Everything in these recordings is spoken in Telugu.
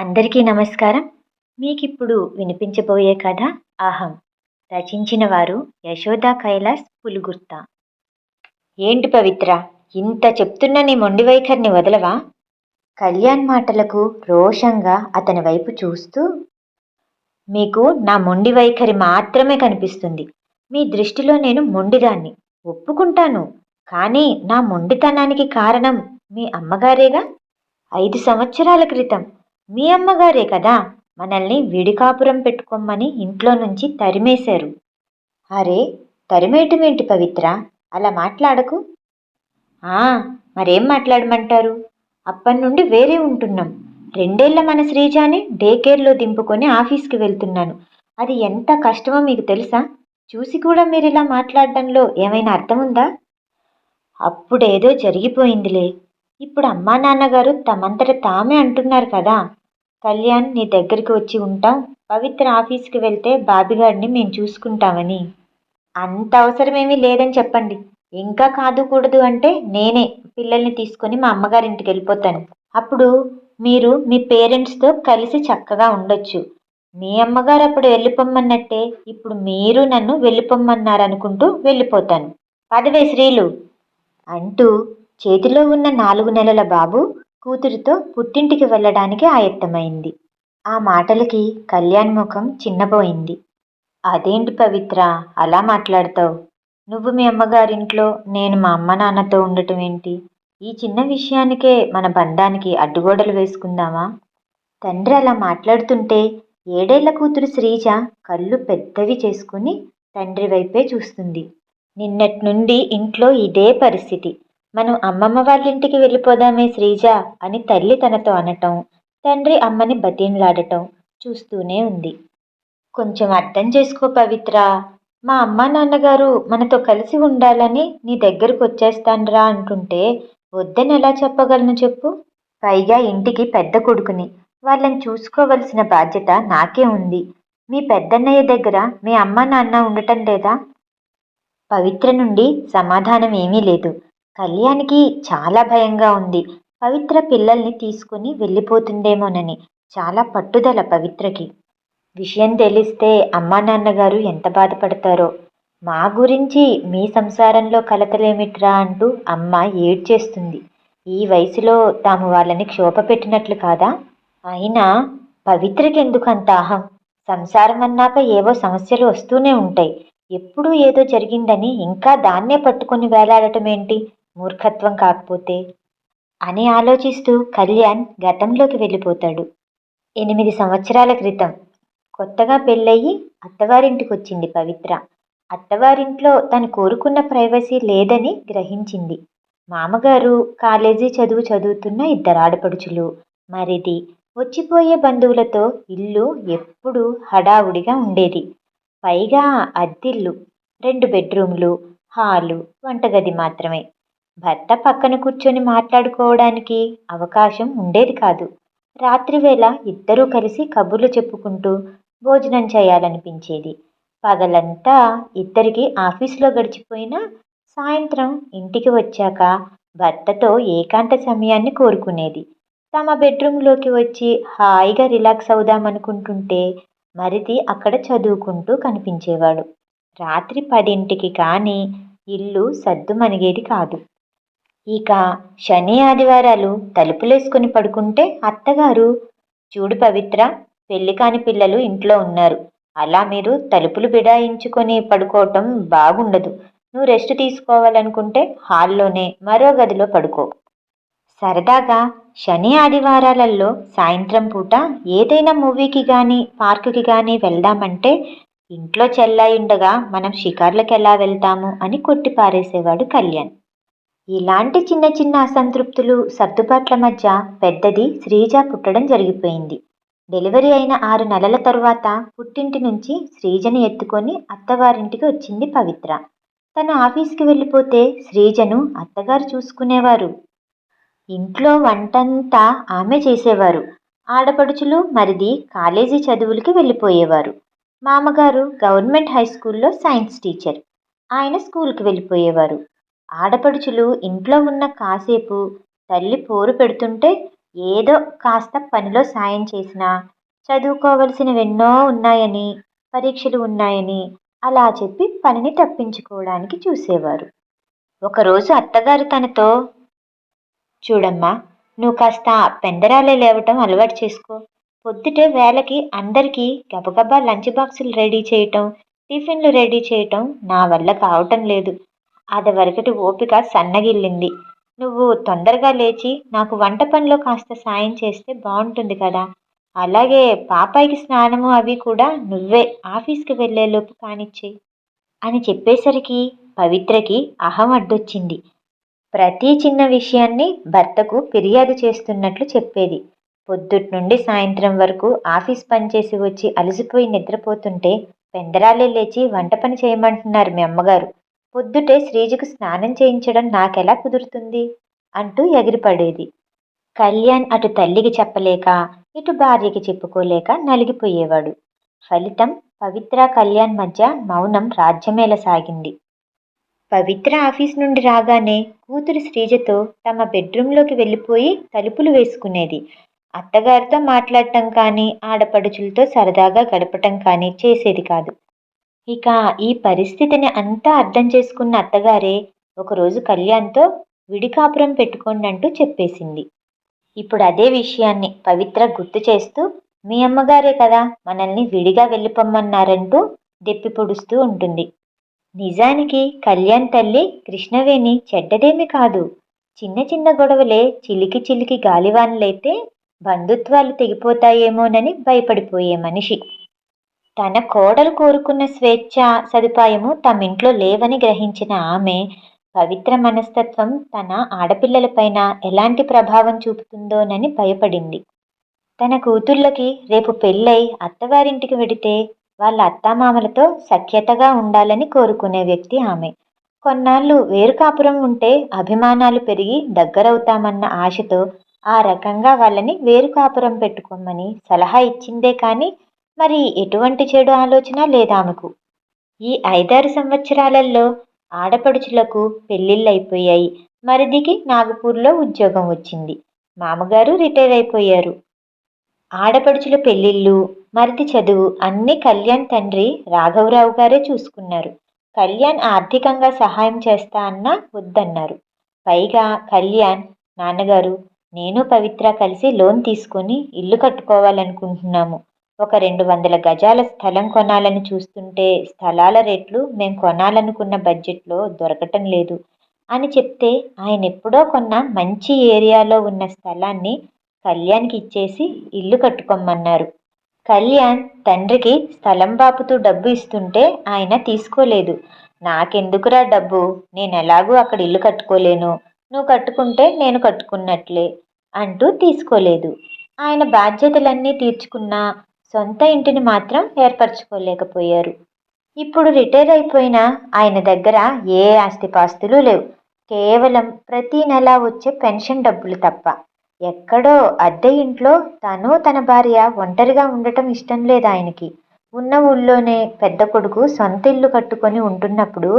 అందరికీ నమస్కారం. మీకిప్పుడు వినిపించబోయే కథ అహం. రచించిన వారు యశోదా కైలాస్ పులుగుర్త. ఏంటి పవిత్ర ఇంత చెప్తున్న నీ మొండి వైఖరిని వదలవా? కళ్యాణ్ మాటలకు రోషంగా అతని వైపు చూస్తూ మీకు నా మొండి వైఖరి మాత్రమే కనిపిస్తుంది. మీ దృష్టిలో నేను మొండిదాన్ని. ఒప్పుకుంటాను. కానీ నా మొండితనానికి కారణం మీ అమ్మగారేగా? ఐదు సంవత్సరాల క్రితం మీ అమ్మగారే కదా? మనల్ని విడికాపురం పెట్టుకోమని ఇంట్లో నుంచి తరిమేశారు. అరే తరిమేయటమేంటి పవిత్ర? అలా మాట్లాడకు. ఆ మరేం మాట్లాడమంటారు? అప్పటి నుండి వేరే ఉంటున్నాం. రెండేళ్ళ మన శ్రీజాని డే కేర్లో దింపుకొని ఆఫీస్కి వెళ్తున్నాను. అది ఎంత కష్టమో మీకు తెలుసా? చూసి కూడా మీరు ఇలా మాట్లాడడంలో ఏమైనా అర్థం ఉందా అప్పుడేదో జరిగిపోయిందిలే. ఇప్పుడు అమ్మా నాన్నగారు తమంతట తామే అంటున్నారు కదా. కళ్యాణ్ నీ దగ్గరికి వచ్చి ఉంటా. పవిత్ర ఆఫీస్కి వెళ్తే బాబిగాడిని మేము చూసుకుంటామని. అంత అవసరమేమీ లేదని చెప్పండి. ఇంకా కాదు కూడదు అంటే నేనే పిల్లల్ని తీసుకొని మా అమ్మగారింటికి వెళ్ళిపోతాను. అప్పుడు మీరు మీ పేరెంట్స్తో కలిసి చక్కగా ఉండొచ్చు. మీ అమ్మగారు అప్పుడు వెళ్ళిపోమ్మన్నట్టే ఇప్పుడు మీరు నన్ను వెళ్ళిపోమ్మన్నారనుకుంటూ వెళ్ళిపోతాను. పదవే శ్రీలు అంటూ చేతిలో ఉన్న నాలుగు నెలల బాబు కూతురితో పుట్టింటికి వెళ్ళడానికి ఆయత్తమైంది. ఆ మాటలకి కళ్యాణ్ ముఖం చిన్నబోయింది. అదేంటి పవిత్ర అలా మాట్లాడతావు? నువ్వు మీ అమ్మగారింట్లో నేను మా అమ్మ నాన్నతో ఉండటం ఏంటి? ఈ చిన్న విషయానికే మన బంధానికి అడ్డుగోడలు వేసుకుందామా తండ్రి అలా మాట్లాడుతుంటే ఏడేళ్ళ కూతురు శ్రీజ కళ్ళు పెద్దవి చేసుకుని తండ్రి వైపే చూస్తుంది. నిన్నటి నుండి ఇంట్లో ఇదే పరిస్థితి. మనం అమ్మమ్మ వాళ్ళ ఇంటికి వెళ్ళిపోదామే శ్రీజ అని తల్లి తనతో అనటం తండ్రి అమ్మని బతీన్లాడటం చూస్తూనే ఉంది. కొంచెం అర్థం చేసుకో పవిత్ర. మా అమ్మ నాన్నగారు మనతో కలిసి ఉండాలని నీ దగ్గరకు వచ్చేస్తానరా అంటుంటే వద్దని ఎలా చెప్పగలను చెప్పు? పైగా ఇంటికి పెద్ద కొడుకుని. వాళ్ళని చూసుకోవలసిన బాధ్యత నాకే ఉంది. మీ పెద్దన్నయ్య దగ్గర మీ అమ్మ నాన్న ఉండటం లేదా? పవిత్ర నుండి సమాధానం ఏమీ లేదు. కళ్యాణ్కి చాలా భయంగా ఉంది. పవిత్ర పిల్లల్ని తీసుకుని వెళ్ళిపోతుందేమోనని చాలా పట్టుదల పవిత్రకి. విషయం తెలిస్తే అమ్మా నాన్నగారు ఎంత బాధపడతారో. మా గురించి మీ సంసారంలో కలతలేమిట్రా అంటూ అమ్మ ఏడ్చేస్తుంది. ఈ వయసులో తాము వాళ్ళని క్షోభ పెట్టినట్లు కాదా? అయినా పవిత్రకెందుకు అంత అహం? సంసారం అన్నాక ఏవో సమస్యలు వస్తూనే ఉంటాయి. ఎప్పుడూ ఏదో జరిగిందని ఇంకా దాన్నే పట్టుకొని వేలాడటం ఏంటి మూర్ఖత్వం కాకపోతే? అని ఆలోచిస్తూ కళ్యాణ్ గతంలోకి వెళ్ళిపోతాడు. ఎనిమిది సంవత్సరాల క్రితం కొత్తగా పెళ్ళయి అత్తవారింటికి వచ్చింది పవిత్ర. అత్తవారింట్లో తను కోరుకున్న ప్రైవసీ లేదని గ్రహించింది. మామగారు కాలేజీ చదువు చదువుతున్న ఇద్దరు ఆడపడుచులు మరిది వచ్చిపోయే బంధువులతో ఇల్లు ఎప్పుడూ హడావుడిగా ఉండేది. పైగా అద్దిల్లు రెండు బెడ్రూమ్లు హాలు వంటగది మాత్రమే. భర్త పక్కన కూర్చొని మాట్లాడుకోవడానికి అవకాశం ఉండేది కాదు. రాత్రివేళ ఇద్దరూ కలిసి కబుర్లు చెప్పుకుంటూ భోజనం చేయాలనిపించేది. పగలంతా ఇద్దరికి ఆఫీసులో గడిచిపోయినా సాయంత్రం ఇంటికి వచ్చాక భర్తతో ఏకాంత సమయాన్ని కోరుకునేది. తమ బెడ్రూమ్లోకి వచ్చి హాయిగా రిలాక్స్ అవుదామనుకుంటుంటే మరిది అక్కడ చదువుకుంటూ కనిపించేవాడు. రాత్రి పదింటికి కానీ ఇల్లు సద్దుమణిగేది కాదు. ఇక శని ఆదివారాలు తలుపులేసుకుని పడుకుంటే అత్తగారు చూడు పవిత్ర పెళ్ళి కాని పిల్లలు ఇంట్లో ఉన్నారు. అలా మీరు తలుపులు బిడాయించుకొని పడుకోవటం బాగుండదు. నువ్వు రెస్ట్ తీసుకోవాలనుకుంటే హాల్లోనే మరో గదిలో పడుకో సరదాగా శని ఆదివారాలలో సాయంత్రం పూట ఏదైనా మూవీకి కానీ పార్కుకి కానీ వెళ్దామంటే ఇంట్లో చెల్లాయుండగా మనం షికార్లకు ఎలా వెళ్తాము అని కొట్టిపారేసేవాడు కళ్యాణ్. ఇలాంటి చిన్న చిన్న అసంతృప్తులు సర్దుబాట్ల మధ్య పెద్దది శ్రీజ పుట్టడం జరిగిపోయింది. డెలివరీ అయిన ఆరు నెలల తరువాత పుట్టింటి నుంచి శ్రీజని ఎత్తుకొని అత్తవారింటికి వచ్చింది పవిత్ర. తను ఆఫీస్కి వెళ్ళిపోతే శ్రీజను అత్తగారు చూసుకునేవారు. ఇంట్లో వంటంతా ఆమె చేసేవారు. ఆడపడుచులు మరిది కాలేజీ చదువులకి వెళ్ళిపోయేవారు. మామగారు గవర్నమెంట్ హై స్కూల్లో సైన్స్ టీచర్. ఆయన స్కూల్కి వెళ్ళిపోయేవారు. ఆడపడుచులు ఇంట్లో ఉన్న కాసేపు తల్లి పోరు పెడుతుంటే ఏదో కాస్త పనిలో సాయం చేసినా చదువుకోవలసినవెన్నో ఉన్నాయని పరీక్షలు ఉన్నాయని అలా చెప్పి పనిని తప్పించుకోవడానికి చూసేవారు. ఒకరోజు అత్తగారు తనతో చూడమ్మా నువ్వు కాస్త పెందరాలే లేవటం అలవాటు చేసుకో. పొద్దుటే వేళకి అందరికీ గబగబా లంచ్ బాక్సులు రెడీ చేయటం టిఫిన్లు రెడీ చేయటం నా వల్ల కావటం లేదు. అది వరకటి ఓపిక సన్నగిల్లింది. నువ్వు తొందరగా లేచి నాకు వంట పనిలో కాస్త సాయం చేస్తే బాగుంటుంది కదా. అలాగే పాపాయికి స్నానము అవి కూడా నువ్వే ఆఫీస్కి వెళ్ళేలోపు కానిచ్చేయి. అని చెప్పేసరికి పవిత్రకి అహం అడ్డొచ్చింది. ప్రతి చిన్న విషయాన్ని భర్తకు ఫిర్యాదు చేస్తున్నట్లు చెప్పేది. పొద్దుట్ నుండి సాయంత్రం వరకు ఆఫీస్ పనిచేసి వచ్చి అలసిపోయి నిద్రపోతుంటే పెందరాలే లేచి వంట పని చేయమంటున్నారు మీ అమ్మగారు. పొద్దుటే శ్రీజకు స్నానం చేయించడం నాకెలా కుదురుతుంది? అంటూ ఎగిరిపడేది. కళ్యాణ్ అటు తల్లికి చెప్పలేక ఇటు భార్యకి చెప్పుకోలేక నలిగిపోయేవాడు. ఫలితం పవిత్ర కళ్యాణ్ మధ్య మౌనం రాజ్యమేల సాగింది. పవిత్ర ఆఫీస్ నుండి రాగానే కూతురు శ్రీజతో తమ బెడ్రూంలోకి వెళ్ళిపోయి తలుపులు వేసుకునేది. అత్తగారితో మాట్లాడటం కానీ ఆడపడుచులతో సరదాగా గడపటం కానీ చేసేది కాదు. ఇక ఈ పరిస్థితిని అంతా అర్థం చేసుకున్న అత్తగారే ఒకరోజు కళ్యాణ్తో విడికాపురం పెట్టుకోండి అంటూ చెప్పేసింది. ఇప్పుడు అదే విషయాన్ని పవిత్ర గుర్తు చేస్తూ మీ అమ్మగారే కదా మనల్ని విడిగా వెళ్ళిపోమ్మన్నారంటూ దెప్పి పొడుస్తూ ఉంటుంది. నిజానికి కళ్యాణ్ తల్లి కృష్ణవేణి చెడ్డదేమి కాదు. చిన్న చిన్న గొడవలే చిలికి చిలికి గాలివానలైతే బంధుత్వాలు తెగిపోతాయేమోనని భయపడిపోయే మనిషి. తన కోడలు కోరుకున్న స్వేచ్ఛ సదుపాయము తమింట్లో లేవని గ్రహించిన ఆమె పవిత్ర మనస్తత్వం తన ఆడపిల్లలపైన ఎలాంటి ప్రభావం చూపుతుందోనని భయపడింది. తన కూతుళ్ళకి రేపు పెళ్ళై అత్తవారింటికి వెడితే వాళ్ళ అత్తామామలతో సఖ్యతగా ఉండాలని కోరుకునే వ్యక్తి ఆమె. కొన్నాళ్ళు వేరు కాపురం ఉంటే అభిమానాలు పెరిగి దగ్గరవుతామన్న ఆశతో ఆ రకంగా వాళ్ళని వేరు కాపురం పెట్టుకోమని సలహా ఇచ్చిందే కానీ మరి ఎటువంటి చెడు ఆలోచన లేదామెకు ఈ ఐదారు సంవత్సరాలలో ఆడపడుచులకు పెళ్ళిళ్ళైపోయాయి మరిదికి నాగపూర్లో ఉద్యోగం వచ్చింది. మామగారు రిటైర్ అయిపోయారు. ఆడపడుచుల పెళ్ళిళ్ళు మరిది చదువు అన్నీ కళ్యాణ్ తండ్రి రాఘవరావు గారే చూసుకున్నారు. కళ్యాణ్ ఆర్థికంగా సహాయం చేస్తా అన్నా వద్దన్నారు. పైగా కళ్యాణ్ నాన్నగారు నేను పవిత్ర కలిసి లోన్ తీసుకొని ఇల్లు కట్టుకోవాలనుకుంటున్నాము. ఒక రెండు వందల గజాల స్థలం కొనాలని చూస్తుంటే స్థలాల రేట్లు మేము కొనాలనుకున్న బడ్జెట్లో దొరకటం లేదు. అని చెప్తే ఆయన ఎప్పుడో కొన్న మంచి ఏరియాలో ఉన్న స్థలాన్ని కళ్యాణ్కి ఇచ్చేసి ఇల్లు కట్టుకోమన్నారు. కళ్యాణ్ తండ్రికి స్థలం బాపుతూ డబ్బు ఇస్తుంటే ఆయన తీసుకోలేదు. నాకెందుకురా డబ్బు? నేను ఎలాగూ అక్కడ ఇల్లు కట్టుకోలేను. నువ్వు కట్టుకుంటే నేను కట్టుకున్నట్లే అంటూ తీసుకోలేదు. ఆయన బాధ్యతలన్నీ తీర్చుకున్నా సొంత ఇంటిని మాత్రం ఏర్పరచుకోలేకపోయారు. ఇప్పుడు రిటైర్ అయిపోయిన ఆయన దగ్గర ఏ ఆస్తిపాస్తులు లేవు. కేవలం ప్రతి నెల వచ్చే పెన్షన్ డబ్బులు తప్ప. ఎక్కడో అద్దె ఇంట్లో తను తన భార్య ఒంటరిగా ఉండటం ఇష్టం లేదు ఆయనకి. ఉన్న ఊళ్ళోనే పెద్ద కొడుకు సొంత ఇల్లు కట్టుకొని ఉంటున్నప్పుడు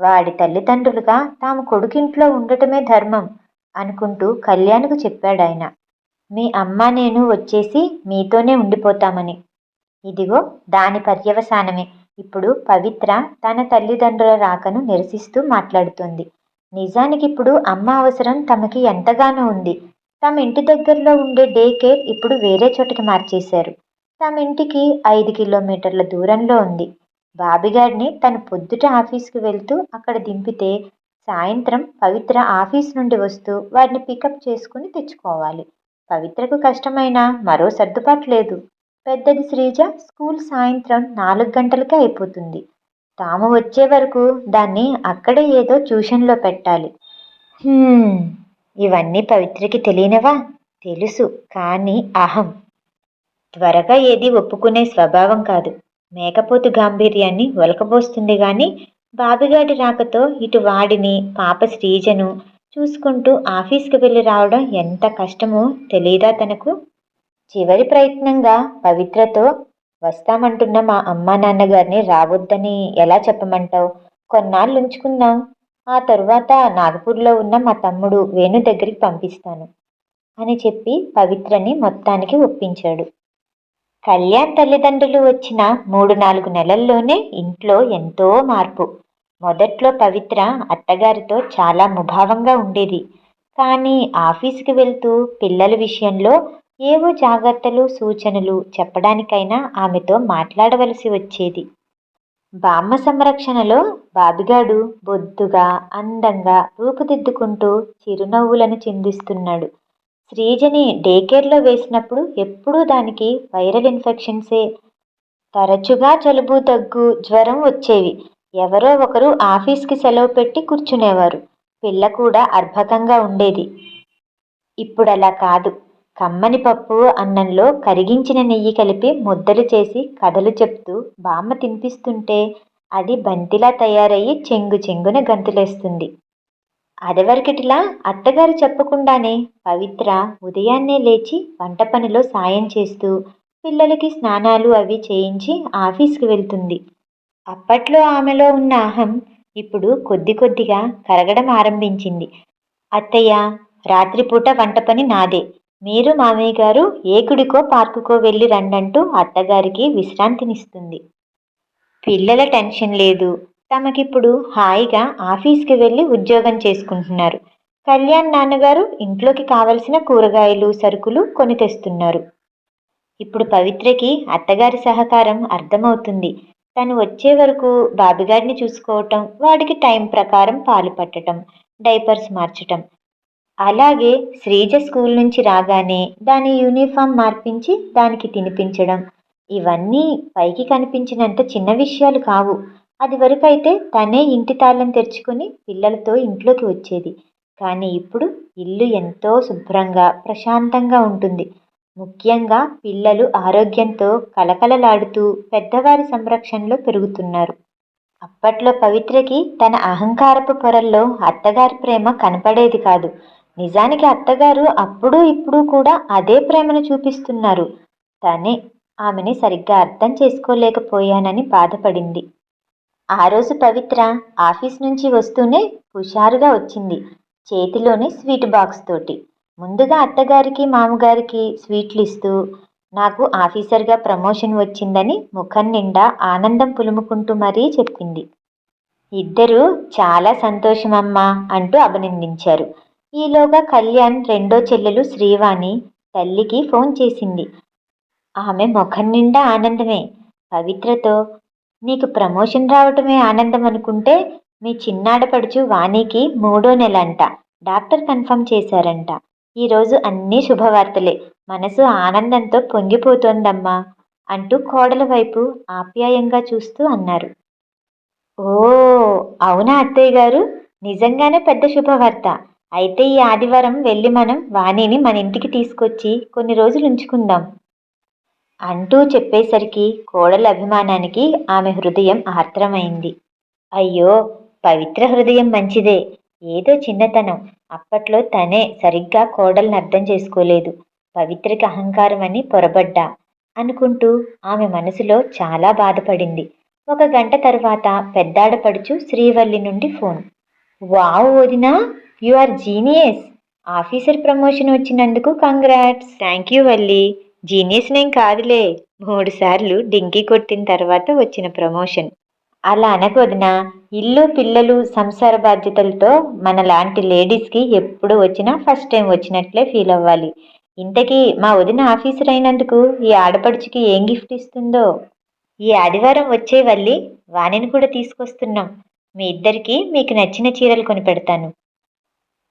వాడి తల్లిదండ్రులుగా తాము కొడుకింట్లో ఉండటమే ధర్మం అనుకుంటూ కళ్యాణ్కు చెప్పాడు ఆయన మీ అమ్మ నేను వచ్చేసి మీతోనే ఉండిపోతామని. ఇదిగో దాని పర్యవసానమే. ఇప్పుడు పవిత్ర తన తల్లిదండ్రుల రాకను నిరసిస్తూ మాట్లాడుతుంది. నిజానికి ఇప్పుడు అమ్మ అవసరం తమకి ఎంతగానో ఉంది. తమ ఇంటి దగ్గరలో ఉండే డే కేర్ ఇప్పుడు వేరే చోటకి మార్చేశారు. తమ ఇంటికి ఐదు కిలోమీటర్ల దూరంలో ఉంది. బాబిగాడిని తను పొద్దుట ఆఫీస్కి వెళ్తూ అక్కడ దింపితే సాయంత్రం పవిత్ర ఆఫీస్ నుండి వస్తూ వారిని పికప్ చేసుకుని తెచ్చుకోవాలి. పవిత్రకు కష్టమైన మరో సర్దుబాటు లేదు. పెద్దది శ్రీజ స్కూల్ సాయంత్రం నాలుగు గంటలకే అయిపోతుంది. తాము వచ్చే వరకు దాన్ని అక్కడే ఏదో ట్యూషన్లో పెట్టాలి. ఇవన్నీ పవిత్రకి తెలియనవా? తెలుసు కానీ అహం. త్వరగా ఏది ఒప్పుకునే స్వభావం కాదు. మేకపోతు గాంభీర్యాన్ని ఒలకబోస్తుంది గాని బాబిగాడి రాకతో ఇటు వాడిని పాప శ్రీజను చూసుకుంటూ ఆఫీస్కి వెళ్ళి రావడం ఎంత కష్టమో తెలియదా తనకు? చివరి ప్రయత్నంగా పవిత్రతో వస్తామంటున్న మా అమ్మా నాన్నగారిని రావద్దని ఎలా చెప్పమంటావు? కొన్నాళ్ళు ఉంచుకుందాం ఆ తరువాత నాగపూర్లో ఉన్న మా తమ్ముడు వేణు దగ్గరికి పంపిస్తాను అని చెప్పి పవిత్రని మొత్తానికి ఒప్పించాడు. కళ్యాణ్ తల్లిదండ్రులు వచ్చిన మూడు నాలుగు నెలల్లోనే ఇంట్లో ఎంతో మార్పు. మొదట్లో పవిత్ర అత్తగారితో చాలా ముభావంగా ఉండేది. కానీ ఆఫీస్కి వెళ్తూ పిల్లల విషయంలో ఏవో జాగ్రత్తలు సూచనలు చెప్పడానికైనా ఆమెతో మాట్లాడవలసి వచ్చేది. బామ్మ సంరక్షణలో బాబిగాడు బొద్దుగా అందంగా రూపుదిద్దుకుంటూ చిరునవ్వులను చిందిస్తున్నాడు. శ్రీజని డేకేర్లో వేసినప్పుడు ఎప్పుడూ దానికి వైరల్ ఇన్ఫెక్షన్సే. తరచుగా జలుబు దగ్గు జ్వరం వచ్చేవి. ఎవరో ఒకరు ఆఫీస్కి సెలవు పెట్టి కూర్చునేవారు. పిల్ల కూడా అర్భకంగా ఉండేది. ఇప్పుడు అలా కాదు. కమ్మని పప్పు అన్నంలో కరిగించిన నెయ్యి కలిపి ముద్దలు చేసి కథలు చెప్తూ బామ్మ తినిపిస్తుంటే అది బంతిలా తయారయ్యి చెంగు చెంగున గంతులేస్తుంది. అదవరకటిలా? అత్తగారు చెప్పకుండానే పవిత్ర ఉదయాన్నే లేచి వంట పనిలో సాయం చేస్తూ పిల్లలకి స్నానాలు అవి చేయించి ఆఫీస్కి వెళ్తుంది. అప్పట్లో ఆమెలో ఉన్న అహం ఇప్పుడు కొద్ది కొద్దిగా కరగడం ఆరంభించింది. అత్తయ్య రాత్రిపూట వంట పని నాదే. మీరు మామయ్య గారు ఏ గుడికో పార్కుకో వెళ్ళి రండంటూ అత్తగారికి విశ్రాంతినిస్తుంది. పిల్లల టెన్షన్ లేదు. తమకిప్పుడు హాయిగా ఆఫీస్కి వెళ్ళి ఉద్యోగం చేసుకుంటున్నారు. కళ్యాణ్ నాన్నగారు ఇంట్లోకి కావలసిన కూరగాయలు సరుకులు కొని తెస్తున్నారు. ఇప్పుడు పవిత్రకి అత్తగారి సహకారం అర్థమవుతుంది. తను వచ్చే వరకు బాబిగాడిని చూసుకోవటం వాడికి టైం ప్రకారం పాలు పట్టటం డైపర్స్ మార్చటం అలాగే శ్రీజ స్కూల్ నుంచి రాగానే దాని యూనిఫామ్ మార్పించి దానికి తినిపించడం. ఇవన్నీ పైకి కనిపించినంత చిన్న విషయాలు కావు. అది వరకైతే తనే ఇంటి తాళం తెరుచుకుని పిల్లలతో ఇంట్లోకి వచ్చేది. కానీ ఇప్పుడు ఇల్లు ఎంతో శుభ్రంగా ప్రశాంతంగా ఉంటుంది. ముఖ్యంగా పిల్లలు ఆరోగ్యంతో కలకలలాడుతూ పెద్దవారి సంరక్షణలో పెరుగుతున్నారు. అప్పట్లో పవిత్రకి తన అహంకారపు పొరల్లో అత్తగారి ప్రేమ కనపడేది కాదు. నిజానికి అత్తగారు అప్పుడు ఇప్పుడు కూడా అదే ప్రేమను చూపిస్తున్నారు. తనే ఆమెని సరిగ్గా అర్థం చేసుకోలేకపోయానని బాధపడింది. ఆ రోజు పవిత్ర ఆఫీస్ నుంచి వస్తూనే హుషారుగా వచ్చింది. చేతిలోని స్వీట్ బాక్స్ తోటి. ముందుగా అత్తగారికి మామగారికి స్వీట్లు ఇస్తూ నాకు ఆఫీసర్గా ప్రమోషన్ వచ్చిందని ముఖం నిండా ఆనందం పులుముకుంటూ మరీ చెప్పింది. ఇద్దరూ చాలా సంతోషమమ్మా అంటూ అభినందించారు. ఈలోగా కళ్యాణ్ రెండో చెల్లెలు శ్రీవాణి తల్లికి ఫోన్ చేసింది. ఆమె ముఖం నిండా ఆనందమే. పవిత్రతో నీకు ప్రమోషన్ రావటమే ఆనందం అనుకుంటే మీ చిన్నాడపడుచు వాణికి మూడో నెల అంట డాక్టర్ కన్ఫర్మ్ చేశారంట. ఈరోజు అన్నీ శుభవార్తలే. మనసు ఆనందంతో పొంగిపోతోందమ్మా అంటూ కోడల వైపు ఆప్యాయంగా చూస్తూ అన్నారు. ఓ అవునా అత్తయ్య గారు? నిజంగానే పెద్ద శుభవార్త. అయితే ఈ ఆదివారం వెళ్ళి మనం వాణిని మన ఇంటికి తీసుకొచ్చి కొన్ని రోజులు ఉంచుకుందాం అంటూ చెప్పేసరికి కోడల అభిమానానికి ఆమె హృదయం ఆర్ద్రమైంది. అయ్యో పవిత్ర హృదయం మంచిదే. ఏదో చిన్నతనం. అప్పట్లో తనే సరిగ్గా కోడల్ని అర్థం చేసుకోలేదు. పవిత్రకి అహంకారం అని పొరబడ్డా. అనుకుంటూ ఆమె మనసులో చాలా బాధపడింది. ఒక గంట తర్వాత పెద్దాడపడుచు శ్రీవల్లి నుండి ఫోన్. వావ్ వదినా! You are genius officer promotion వచ్చినందుకు congrats thank you Valli genius నేను కాదులే. మూడు సార్లు డింకీ కొట్టిన తర్వాత వచ్చిన ప్రమోషన్ అలా అనకొదిన ఇల్లు పిల్లలు సంసార బాధ్యతలతో మన లాంటి లేడీస్కి ఎప్పుడు వచ్చినా ఫస్ట్ టైం వచ్చినట్లే ఫీల్ అవ్వాలి. ఇంతకీ మా వదిన ఆఫీసర్ అయినందుకు ఈ ఆడపడుచుకి ఏం గిఫ్ట్ ఇస్తుందో? ఈ ఆదివారం వచ్చే వల్లి వాణిని కూడా తీసుకొస్తున్నాం. మీ ఇద్దరికి మీకు నచ్చిన చీరలు కొని పెడతాను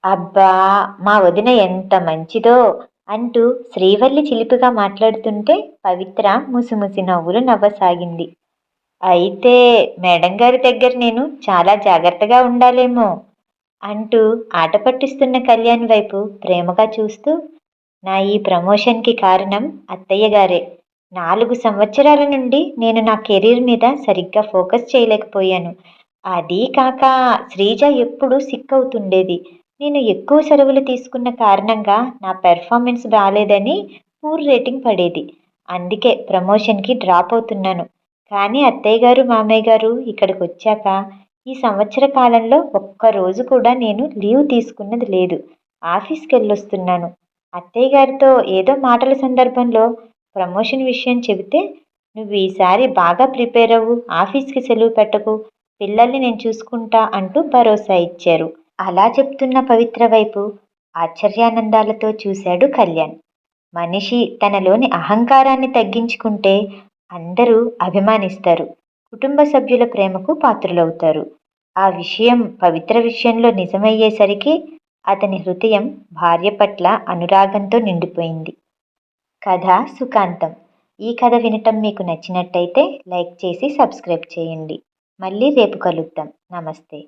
అబ్బా మా వదిన ఎంత మంచిదో అంటూ శ్రీవల్లి చిలిపిగా మాట్లాడుతుంటే పవిత్ర ముసిముసి నవ్వులు నవ్వసాగింది. అయితే మేడం గారి దగ్గర నేను చాలా జాగ్రత్తగా ఉండాలేమో అంటూ ఆట పట్టిస్తున్న కళ్యాణ్ వైపు ప్రేమగా చూస్తూ నా ఈ ప్రమోషన్కి కారణం అత్తయ్య గారే. నాలుగు సంవత్సరాల నుండి నేను నా కెరీర్ మీద సరిగ్గా ఫోకస్ చేయలేకపోయాను. అది కాక శ్రీజ ఎప్పుడు సిక్ అవుతుండేది నేను ఎక్కువ సెలవులు తీసుకున్న కారణంగా నా పెర్ఫార్మెన్స్ బాగాలేదని పూర్ రేటింగ్ పడేది. అందుకే ప్రమోషన్కి డ్రాప్ అవుతున్నాను. కానీ అత్తయ్య గారు మామయ్య గారు ఇక్కడికి వచ్చాక ఈ సంవత్సర కాలంలో ఒక్క రోజు కూడా నేను లీవ్ తీసుకున్నది లేదు. ఆఫీస్కి వెళ్ళొస్తున్నాను. అత్తయ్య గారితో ఏదో మాటల సందర్భంలో ప్రమోషన్ విషయం చెబితే నువ్వు ఈసారి బాగా ప్రిపేర్ అవ్వు ఆఫీస్కి సెలవు పెట్టకు పిల్లల్ని నేను చూసుకుంటా అంటూ భరోసా ఇచ్చారు. అలా చెప్తున్న పవిత్ర వైపు ఆశ్చర్యానందాలతో చూశాడు కళ్యాణ్. మనిషి తనలోని అహంకారాన్ని తగ్గించుకుంటే అందరూ అభిమానిస్తారు కుటుంబ సభ్యుల ప్రేమకు పాత్రులవుతారు. ఆ విషయం పవిత్ర విషయంలో నిజమయ్యేసరికి అతని హృదయం భార్య పట్ల అనురాగంతో నిండిపోయింది. కథ సుఖాంతం. ఈ కథ వినటం మీకు నచ్చినట్టయితే లైక్ చేసి సబ్స్క్రైబ్ చేయండి. మళ్ళీ రేపు కలుద్దాం. నమస్తే.